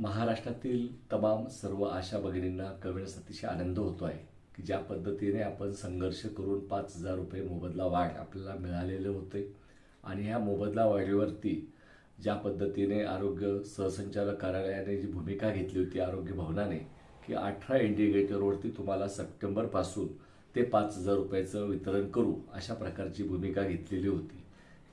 महाराष्ट्रातील तमाम सर्व आशा भगिनींना कळविण्यास अतिशय आनंद होतो आहे की ज्या पद्धतीने आपण संघर्ष करून पाच हजार रुपये मोबदला वाढ आपल्याला मिळालेले होते आणि ह्या मोबदला वाढीवरती ज्या पद्धतीने आरोग्य सहसंचालक कार्यालयाने जी भूमिका घेतली होती आरोग्य भवनाने की अठरा इंडिकेटरवरती तुम्हाला सप्टेंबरपासून ते पाच हजार रुपयाचं वितरण करू अशा प्रकारची भूमिका घेतलेली होती.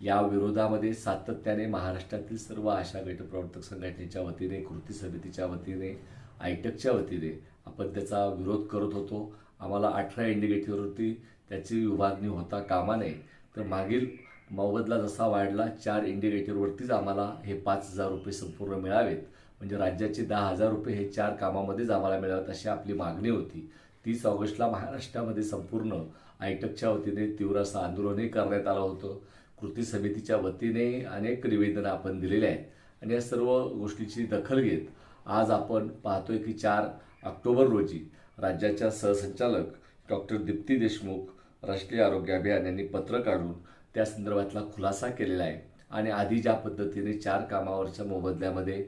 या विरोधामध्ये सातत्याने महाराष्ट्रातील सर्व आशा गट प्रवर्तक संघटनेच्या वतीने कृती समितीच्या वतीने आयटकच्या वतीने आपण त्याचा विरोध करत होतो. आम्हाला अठरा इंडिकेटरवरती त्याची विभागणी होता कामा नये. तर मागील मोबदला जसा वाढला चार इंडिकेटरवरतीच आम्हाला हे पाच हजार रुपये संपूर्ण मिळावेत. म्हणजे राज्याचे दहा हजार रुपये हे चार कामामध्येच आम्हाला मिळावेत अशी आपली मागणी होती. तीस ऑगस्टला महाराष्ट्रामध्ये संपूर्ण आयटकच्या वतीने तीव्र असं आंदोलनही करण्यात आलं होतं. कृती समितीच्या वतीने अनेक निवेदनं आपण दिलेली आहेत. आणि या सर्व गोष्टीची दखल घेत आज आपण पाहतोय की चार ऑक्टोबर रोजी राज्याच्या सहसंचालक डॉक्टर दीप्ती देशमुख राष्ट्रीय आरोग्य अभियान यांनी पत्र काढून त्या संदर्भातला खुलासा केलेला आहे. आणि आधी ज्या पद्धतीने चार कामावरच्या मोबदल्यामध्ये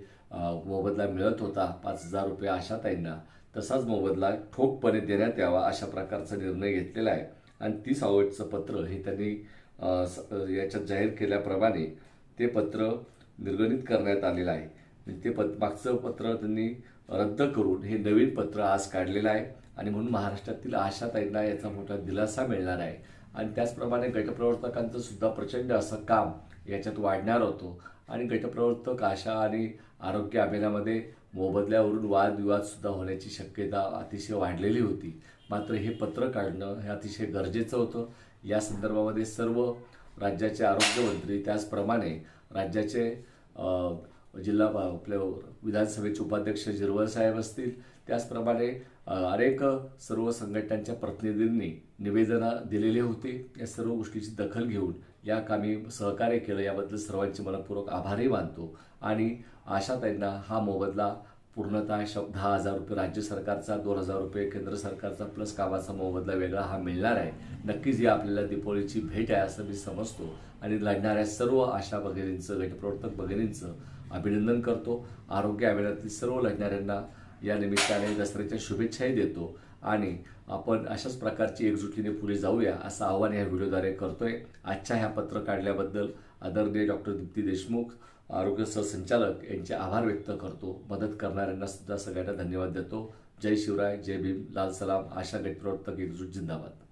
मोबदला मिळत होता पाच हजार रुपये आशाताईंना तसाच मोबदला ठोकपणे देण्यात यावा अशा प्रकारचा निर्णय घेतलेला आहे. आणि तीस ऑगस्टचं पत्र हे त्यांनी याच्यात जाहीर केल्याप्रमाणे ते पत्र निर्गणित करण्यात आलेलं आहे. म्हणजे ते पत मागचं पत्र त्यांनी रद्द करून हे नवीन पत्र आज काढलेलं आहे. आणि म्हणून महाराष्ट्रातील आशाताईंना याचा मोठा दिलासा मिळणार आहे. आणि त्याचप्रमाणे गटप्रवर्तकांचं सुद्धा प्रचंड असं काम याच्यात वाढणार होतो. आणि गटप्रवर्तक आशा आणि आरोग्य अभियानामध्ये मोबदल्यावरून वादविवादसुद्धा होण्याची शक्यता अतिशय वाढलेली होती. मात्र हे पत्र काढणं हे अतिशय गरजेचं होतं. या संदर्भामध्ये सर्व राज्याचे आरोग्यमंत्री त्याचप्रमाणे राज्याचे जिल्हा आपले विधानसभेचे उपाध्यक्ष जिरवळ साहेब असतील त्याचप्रमाणे अनेक सर्व संघटनांच्या प्रतिनिधींनी निवेदनं दिलेली होती. या सर्व गोष्टीची दखल घेऊन या कामी सहकार्य केलं. याबद्दल सर्वांचे मनपूर्वक आभारही मानतो. आणि आशाताईंना हा मोबदला पूर्णतः शब्द दहा हजार रुपये राज्य सरकारचा दोन हजार रुपये केंद्र सरकारचा प्लस कामाचा मोबदला वेगळा हा मिळणार आहे. नक्कीच ही आपल्याला दीपावलीची भेट आहे असं मी समजतो आणि लढणाऱ्या सर्व आशा भगिनींचं गटप्रवर्तक भगिनींचं अभिनंदन करतो. आरोग्य अभियानातील सर्व लढणाऱ्यांना या निमित्ताने दसऱ्याच्या शुभेच्छाही देतो. आणि आपण अशाच प्रकारची एकजुटीने पुढे जाऊया असं आव्हान या व्हिडिओद्वारे करतोय. आजच्या ह्या पत्र काढल्याबद्दल आदरणीय डॉक्टर दीप्ती देशमुख आरोग्य सहसंचालक यांचे आभार व्यक्त करतो. मदत करणाऱ्यांना सुद्धा सगळ्यांना धन्यवाद देतो. जय शिवराय जय भीम लाल सलाम आशा गटप्रवर्तक एकजूट जिंदाबाद.